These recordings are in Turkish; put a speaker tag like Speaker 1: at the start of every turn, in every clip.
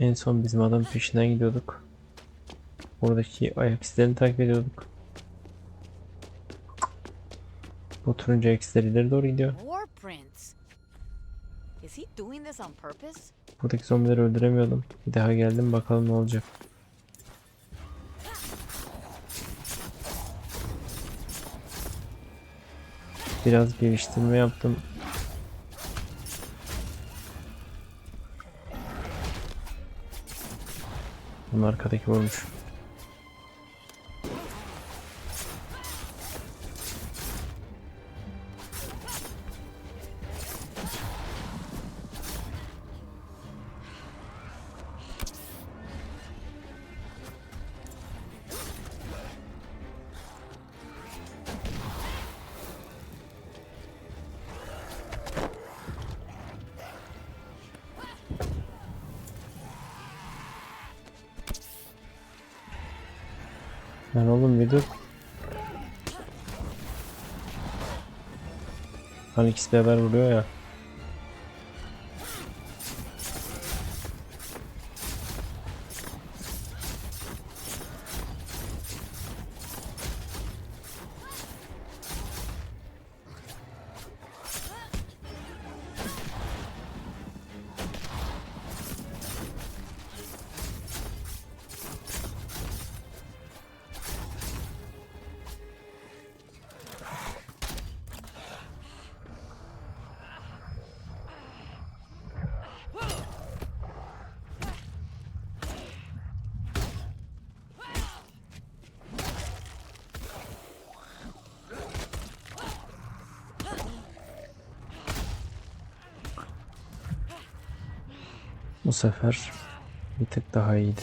Speaker 1: En son bizim adam peşinden gidiyorduk. Oradaki ayak izlerini takip ediyorduk. Bu turuncu ayak izleri ileri doğru gidiyor. Buradaki zombileri öldüremiyordum. Bir daha geldim bakalım ne olacak. Biraz geliştirme yaptım. Arkadaki vurmuş. Lan oğlum bir dur. Hani ikisi beraber vuruyor ya. Bu sefer bir tık daha iyiydi.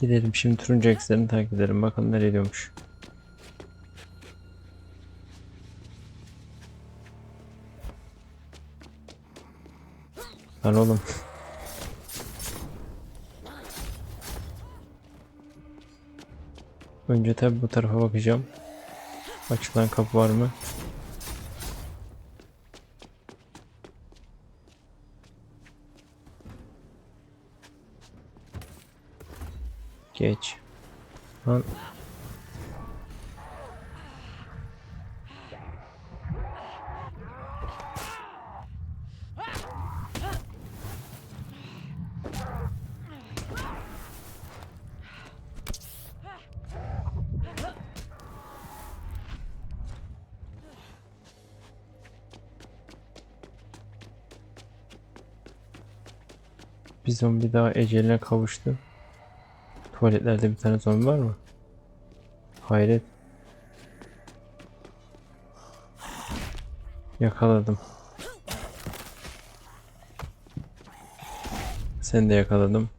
Speaker 1: Gidelim şimdi turuncu ekslerini takip edelim. Bakalım nereye gidiyormuş. Lan oğlum. Önce tabi bu tarafa bakacağım. Açılan kapı var mı? Geç. Lan. Bir zombi daha eceline kavuştu. Tuvaletlerde bir tane zombi var mı? Hayret. Yakaladım. Seni de yakaladım.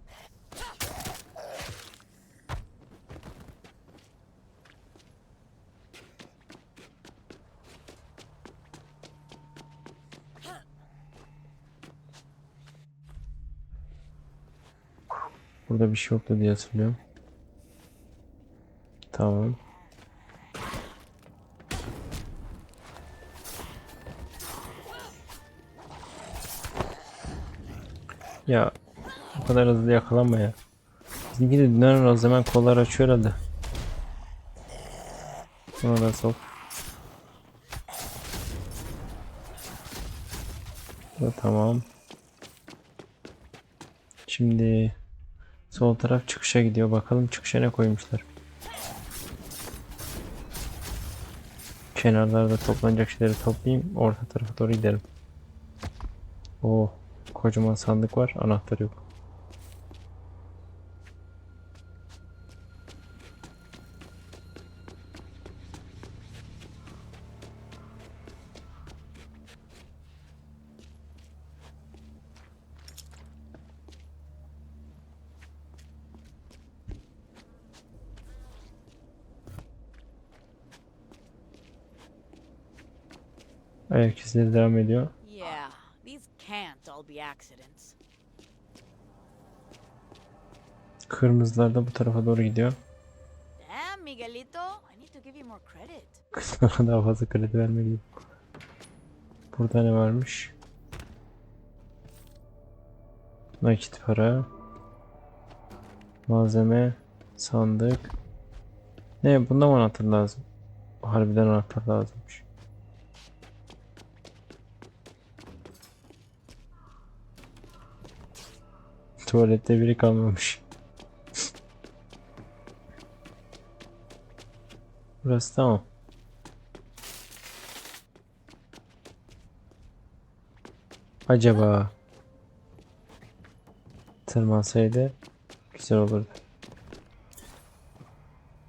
Speaker 1: Burada bir şey yoktu diye hatırlıyorum. Tamam. Ya o kadar hızlı yakalanma ya. Bizimki de dönen az hemen kollar açıyor herhalde. Ona da sok. Bu da tamam. Şimdi sol taraf çıkışa gidiyor. Bakalım çıkışa ne koymuşlar. Kenarlarda toplanacak şeyleri toplayayım. Orta tarafa doğru gidelim. Oo, kocaman sandık var. Anahtar yok. Ayak izleri devam ediyor.
Speaker 2: Yeah, these can't all be accidents.
Speaker 1: Kırmızılar da bu tarafa doğru gidiyor.
Speaker 2: Damn, Miguelito. I need to give you more credit.
Speaker 1: Kızlara daha fazla kredi vermeliyim. Burada ne varmış? Nakit para. Malzeme. Sandık. Ne bunda mı anahtar lazım? Harbiden anahtar lazımmış. Tuvalette biri kalmamış. Burası tamam. Acaba tırmansaydı güzel olurdu.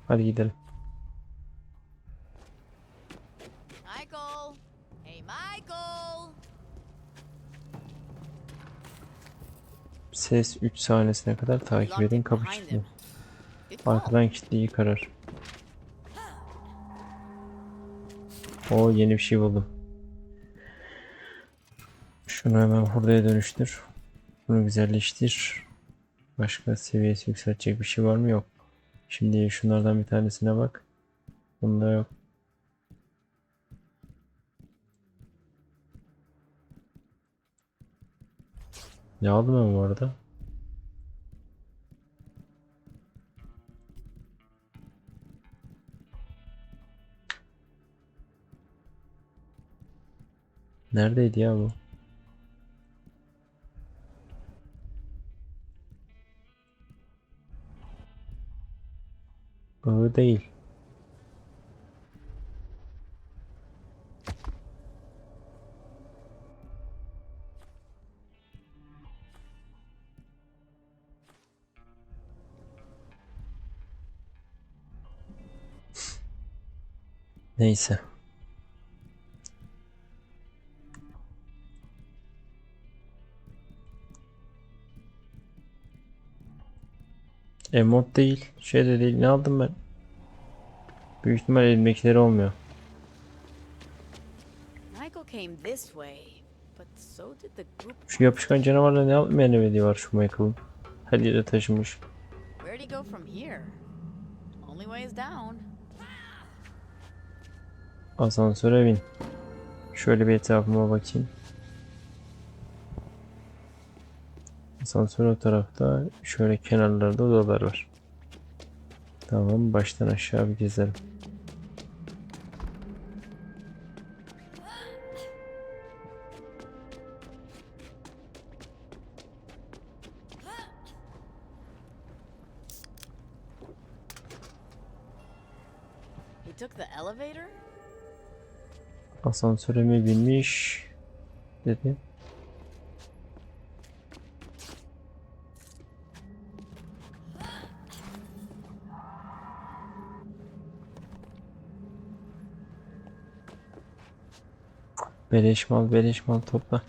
Speaker 1: Hadi gidelim.
Speaker 2: Michael. Hey, Michael.
Speaker 1: Ses 3 saniyesine kadar takip edin kapı kilitli. Arkadan kilitliyi karar. O yeni bir şey buldum. Şunu hemen hurdaya dönüştür. Bunu güzelleştir. Başka seviyesi yükseltecek bir şey var mı? Yok. Şimdi şunlardan bir tanesine bak. Bunda yok. Yağlı mı bu arada? Neredeydi ya bu? Bu değil. Neyse. Emot değil. Şey de değil. Ne aldım ben? Büyük ihtimal elimdekileri olmuyor. Şu yapışkan canavarla ne yapmayan evliliği var şu Michael'ın. Her yere taşımış.
Speaker 2: Where'd he go from here? Only way is down.
Speaker 1: Asansöre bin. Şöyle bir etrafıma bakayım. Asansör o tarafta. Şöyle kenarlarda odalar var. Tamam baştan aşağı bir gezelim. Asansöre mi binmiş dedi. Beleş mal beleş mal topla.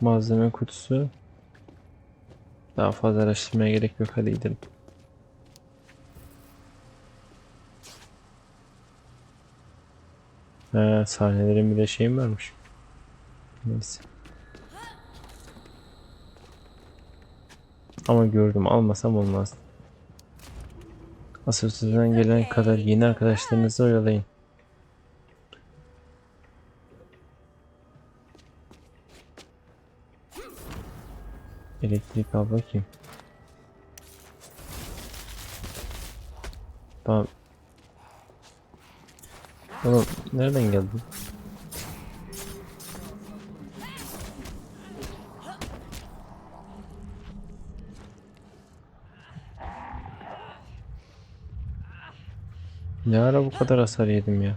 Speaker 1: Malzeme kutusu. Daha fazla araştırmaya gerek yok hadi gidelim. He, sahnelerin bir de şeyim varmış. Neyse. Ama gördüm almasam olmaz. Asosyasyon gelen kadar yeni arkadaşlarınızı oyalayın. Elektrik al bakayım. Tamam. Oğlum nereden geldin? Ne ara bu kadar hasar yedim ya?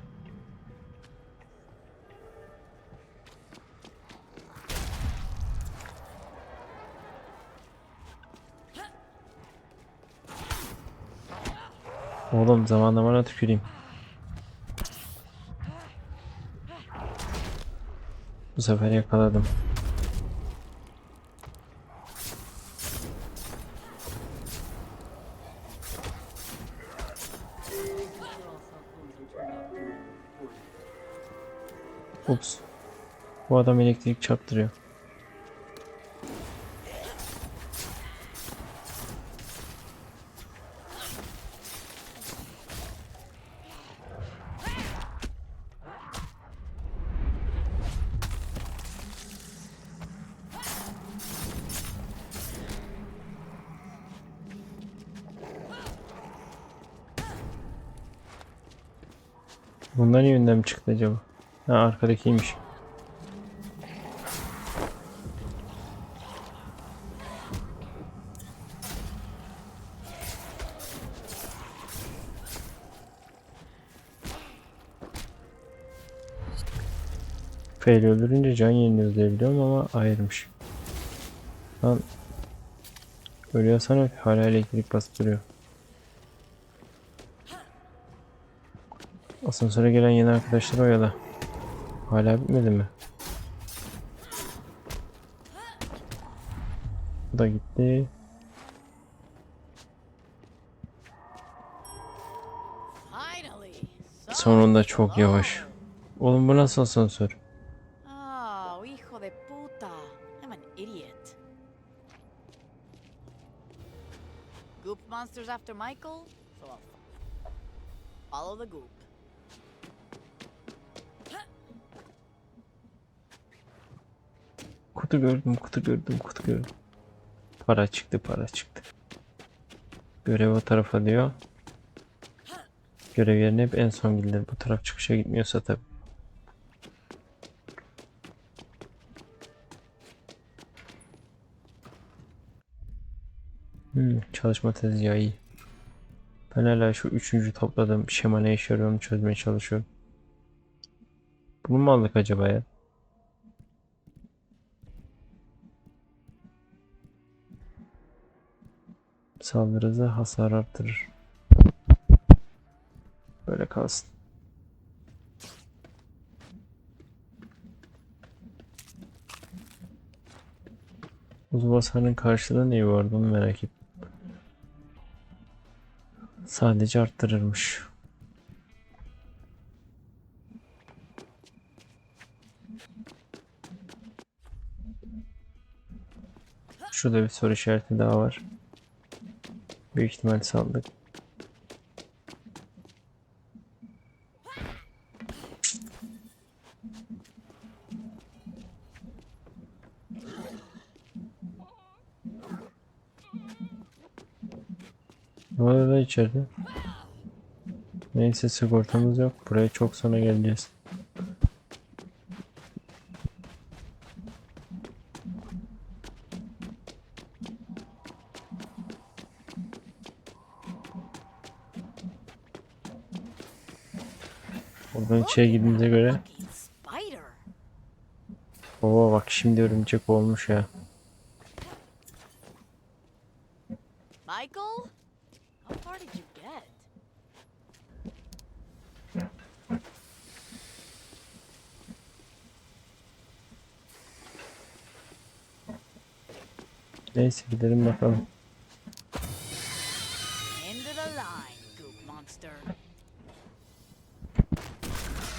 Speaker 1: Oğlum zamanlamana tüküreyim. Bu sefer yakaladım. Ups. Bu adam elektrik çarptırıyor. Bundan iyi önden mi çıktı acaba? Ha arkadakiymiş. Fail öldürünce can yeniliyor diye biliyorum ama ayrılmış. Lan ölüyorsan öl. Hala elektrik basıp Asansöre gelen yeni arkadaşlar oyala. Hala bitmedi mi? Bu da gitti. Sonunda çok yavaş. Oğlum bu nasıl asansör?
Speaker 2: Oh. Goop monsters after Michael? So I'll follow the goop.
Speaker 1: Kutu gördüm, kutu gördüm, kutu gördüm. Para çıktı, para çıktı. Görev o tarafa diyor. Görev yerine hep en son gidilir. Bu taraf çıkışa gitmiyorsa tabii. Hmm, çalışma tezgahı iyi. Ben hala şu üçüncü topladığım şema ne işe yarıyor onu çözmeye çalışıyorum. Bunu mu aldık acaba ya? Saldırı hızı hasar artırır. Böyle kalsın. Uzun hasarın karşılığı ne vardı onu merak ettim. Sadece arttırırmış. Şurada bir soru işareti daha var. Büyük ihtimal saldık. Ne lan içeride? Neyse sigortamız yok. Buraya çok sonra geleceğiz. İçeri girdiğimize göre. Oo bak şimdi örümcek olmuş ya.
Speaker 2: Michael? How far did you get?
Speaker 1: Neyse gidelim bakalım.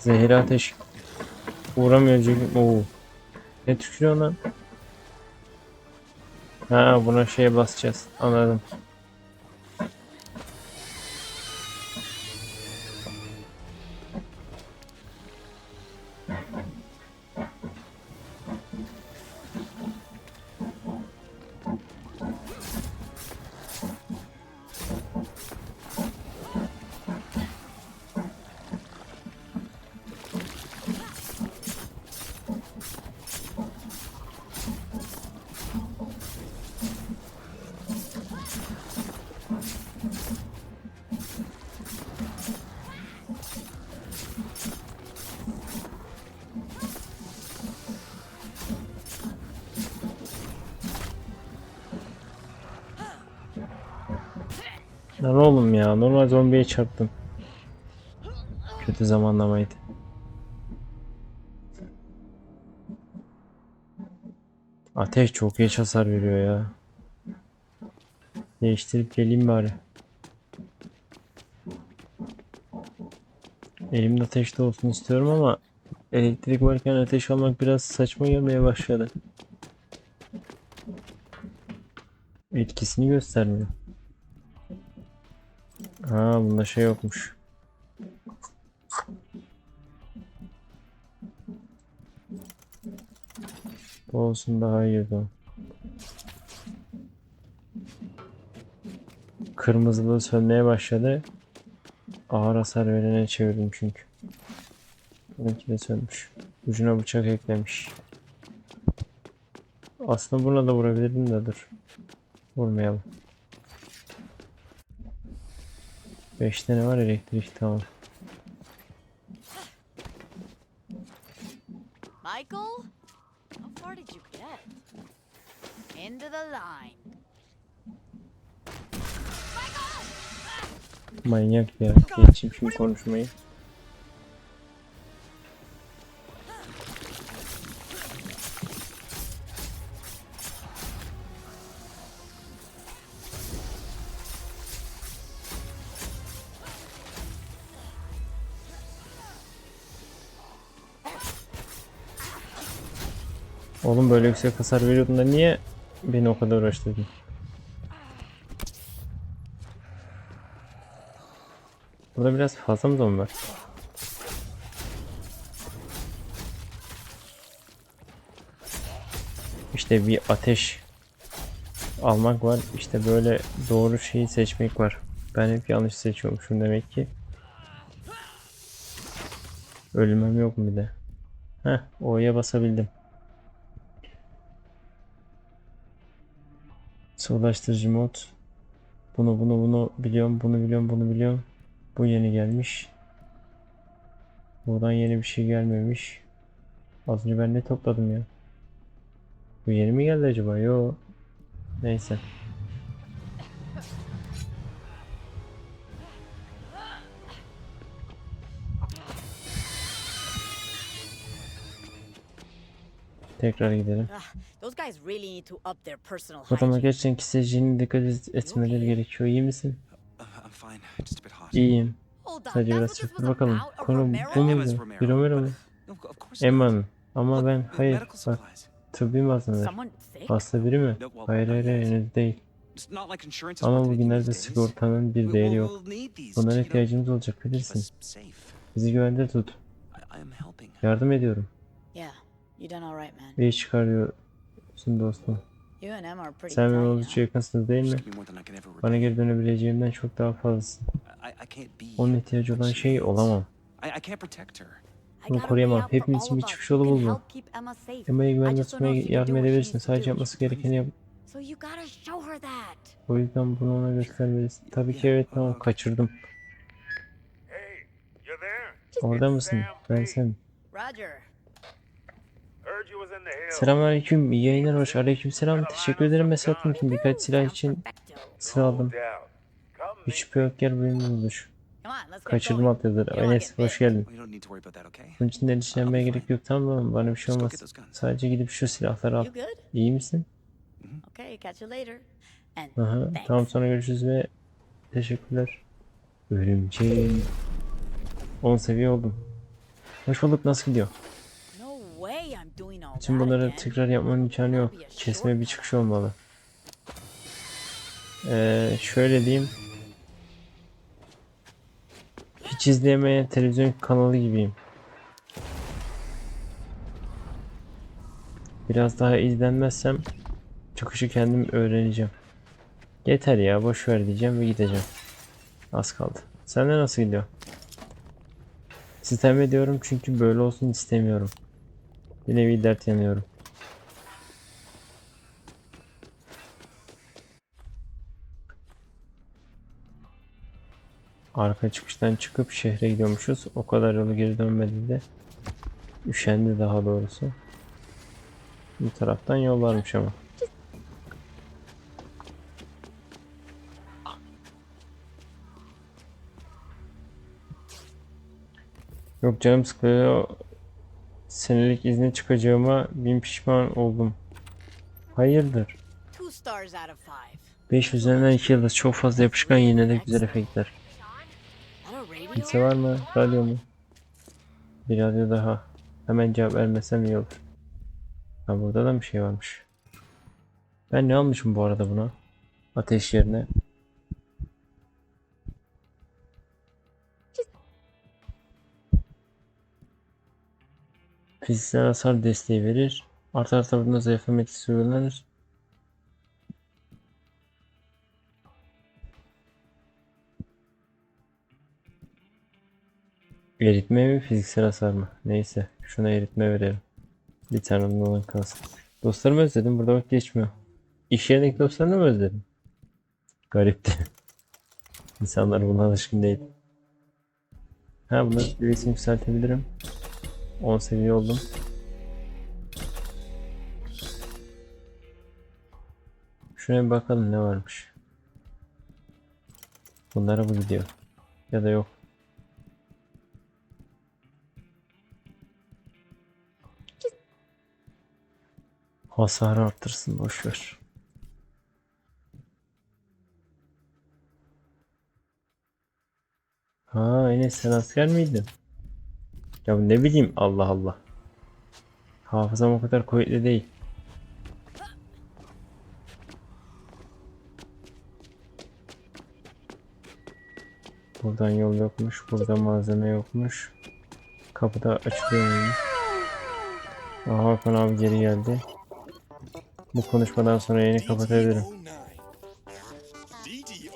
Speaker 1: Zehir ateş uğramıyor çünkü Oo. Ne tükürüyor lan? Ha buna şeye basacağız. Anladım. Lan oğlum ya normal zombiye çarptım. Kötü zamanlamaydı. Ateş çok geç hasar veriyor ya. Değiştirip geleyim bari. Elimde ateşte olsun istiyorum ama elektrik varken ateş almak biraz saçma gelmeye başladı. Etkisini göstermiyor. Ha bunda şey yokmuş. Bu olsun daha iyi o. Kırmızılığı sönmeye başladı. Ağır hasar verene çevirdim çünkü. Bununki de sönmüş. Ucuna bıçak eklemiş. Aslında buna da vurabilirdim de dur. Vurmayalım. 5 tane var elektrik tamam.
Speaker 2: Michael? How far did you get? Into the line.
Speaker 1: Manyak ya. Geçeyim şimdi konuşmayı. Oğlum böyle yüksek hasar veriyordun da niye beni o kadar uğraştırdın? Burada biraz fazla mı zombi var? İşte bir ateş almak var. İşte böyle doğru şeyi seçmek var. Ben hep yanlış seçiyormuşum demek ki. Ölmem yok mu bir de? Heh, O'ya basabildim. Sıvılaştırıcı mod. Bunu bunu bunu biliyorum, bunu biliyorum, bunu biliyorum. Bu yeni gelmiş. Buradan yeni bir şey gelmemiş. Az önce ben ne topladım ya? Bu yeni mi geldi acaba? Yo. Neyse.
Speaker 2: Personal
Speaker 1: Bu adamlar
Speaker 2: hygiene.
Speaker 1: gerçekten kişisel dikkat et- etmeleri gerekiyor. İyi misin?
Speaker 3: Uh.
Speaker 1: İyiyim. Sadece biraz
Speaker 2: was
Speaker 1: bakalım. Konu bu muydu? Bir Romero mu? Eman. Ama ben hayır. Bak tıbbi malzemeler. Hasta biri mi? Hayır hayır henüz değil. Ama bugünlerde sigortanın bir değeri yok. Bunlara ihtiyacımız olacak bilirsin. Bizi güvende tut. Yardım ediyorum.
Speaker 2: You done all right, man.
Speaker 1: İyi çıkarıyorsun dostum.
Speaker 2: You and Em are pretty
Speaker 1: Sen ve
Speaker 2: tight,
Speaker 1: oldukça yakınsınız değil mi?
Speaker 3: Just give me more than I can ever
Speaker 1: Bana
Speaker 3: repay.
Speaker 1: geri dönebileceğimden çok daha fazlasın. Onun ihtiyacı olan şey olamam. Bunu koruyamam. Hepimiz için bir çıkış yolu
Speaker 2: can
Speaker 1: buldum. Emma'yı
Speaker 2: I
Speaker 1: güvende tutmaya yardım edebilirsin. Sadece yapması gerekeni yap. O yüzden bunu ona göstermelisin. Tabii ki evet tamam kaçırdım. Orada mısın? Ben sen.
Speaker 2: Roger.
Speaker 1: Selamünaleyküm. İyi yayınlar hoş. Aleykümselam. Teşekkür ederim mesaj attığın için. Birkaç silah için sıra aldım. Hiç şüphe yok
Speaker 2: let's get
Speaker 1: Kaçırdım
Speaker 2: wanna
Speaker 1: Enes hoş geldin. Bunun için endişelenmeye gerek yok tamam mı? Bana bir şey olmaz. Sadece gidip şu silahları al. İyi misin?
Speaker 2: Okay, catch you later. And
Speaker 1: Aha. Tamam sonra görüşürüz ve teşekkürler. Örümceğim. 10 seviye oldum. Hoş bulduk nasıl gidiyor?
Speaker 2: No way I'm doing all
Speaker 1: Tüm bunları tekrar yapmanın imkanı yok. Kesme bir çıkış olmalı. Ee, şöyle diyeyim. Hiç izleyemeyen televizyon kanalı gibiyim. Biraz daha izlenmezsem çıkışı kendim öğreneceğim. Yeter ya boş ver diyeceğim ve gideceğim. Az kaldı. Sende nasıl gidiyor? Sistem ediyorum çünkü böyle olsun istemiyorum. Bir nevi dert yanıyorum. Arka çıkıştan çıkıp şehre gidiyormuşuz. O kadar yolu geri dönmedi de. Üşendi daha doğrusu. Bu taraftan yol varmış ama. Yok canım sıkılıyor. Senelik izne çıkacağıma bin pişman oldum. Hayırdır?
Speaker 2: Two stars out of five.
Speaker 1: 5 üzerinden 2 yıldız. Çok fazla yapışkan yine de güzel efektler. Kimse var mı? Radyo mu? Bir radyo daha. Hemen cevap vermesem iyi olur. Ha burada da bir şey varmış. Ben ne almışım bu arada buna? Ateş yerine. Fiziksel hasar desteği verir. Artı artı vurduğunda zayıflama etkisi uygulanır. Eritme mi fiziksel hasar mı? Neyse şuna eritme verelim. Bir tane olan kalsın. Dostlarımı özledim burada bak geçmiyor. İş yerindeki dostlarını mı özledim? Garipti. İnsanlar buna alışkın değil. Ha bunu seviyesini yükseltebilirim. 10 seviye oldum. Şuna bir bakalım ne varmış. Bunlara bu gidiyor. Ya da yok. Hasarı arttırsın boşver. Ha Enes sen asker miydin? Ya ne bileyim Allah Allah. Hafızam o kadar kuvvetli değil. Buradan yol yokmuş. Burada malzeme yokmuş. Kapıda açılıyor? Aha Hakan abi geri geldi. Bu konuşmadan sonra yayını kapatabilirim.
Speaker 4: DD09.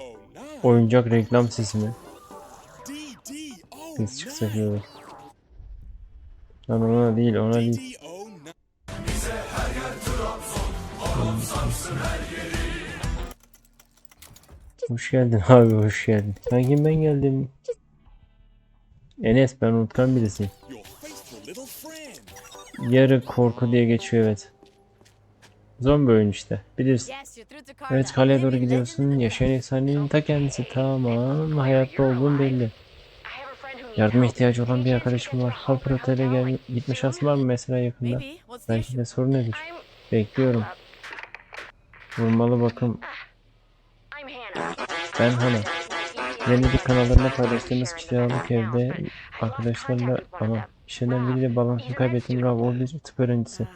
Speaker 1: Oyuncak reklam sesi mi?
Speaker 4: DD09.
Speaker 1: Biz çıksak iyi. Lan ona değil ona değil.
Speaker 4: DD09.
Speaker 1: Hoş geldin abi hoş geldin. Sanki ben geldim. Enes ben unutkan birisiyim. Yarı korku diye geçiyor evet. Zombi oyun işte. Bilirsin. Evet kaleye doğru gidiyorsun. Yaşayan efsanenin ta kendisi. Tamam. Hayatta olduğun belli. Yardıma ihtiyacı olan bir arkadaşım var.
Speaker 5: her
Speaker 1: Otel'e gel gitme şansı var mı mesela yakında? Belki de sorun nedir? Bekliyorum. Vurmalı bakım. Ben Hana. Yenilik kanallarında paylaştığımız kiralık evde arkadaşlarla ama işlerinden biriyle bağlantımı kaybettim. Rav Oldic tıp öğrencisi.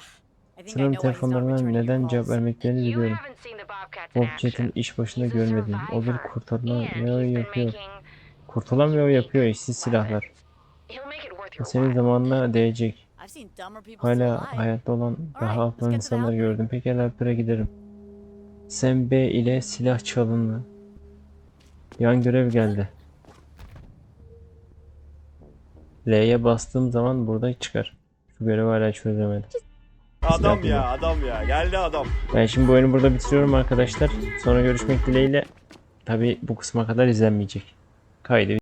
Speaker 1: Sanırım telefonlarına neden cevap vermeklerini biliyorum.
Speaker 5: haven't seen the Bobcats in
Speaker 1: Bobcat'in
Speaker 5: action.
Speaker 1: iş başında görmedim. Olur
Speaker 5: survivor.
Speaker 1: kurtarılan
Speaker 5: And
Speaker 1: ve
Speaker 5: he's
Speaker 1: o
Speaker 5: been
Speaker 1: yapıyor.
Speaker 5: Making-
Speaker 1: Kurtulan ve o yapıyor eşsiz silahlar. Senin zamanına değecek. Hala hayatta olan daha
Speaker 2: the
Speaker 1: insanlar gördüm. Pekala Alper'e giderim. Sen B ile silah çalınma. Yan görev geldi. L'ye bastığım zaman burada çıkar. Şu görevi hala çözemedim.
Speaker 6: Adam ya adam ya geldi adam.
Speaker 1: Ben şimdi bu oyunu burada bitiriyorum arkadaşlar. Sonra görüşmek dileğiyle. Tabi bu kısma kadar izlenmeyecek. 回で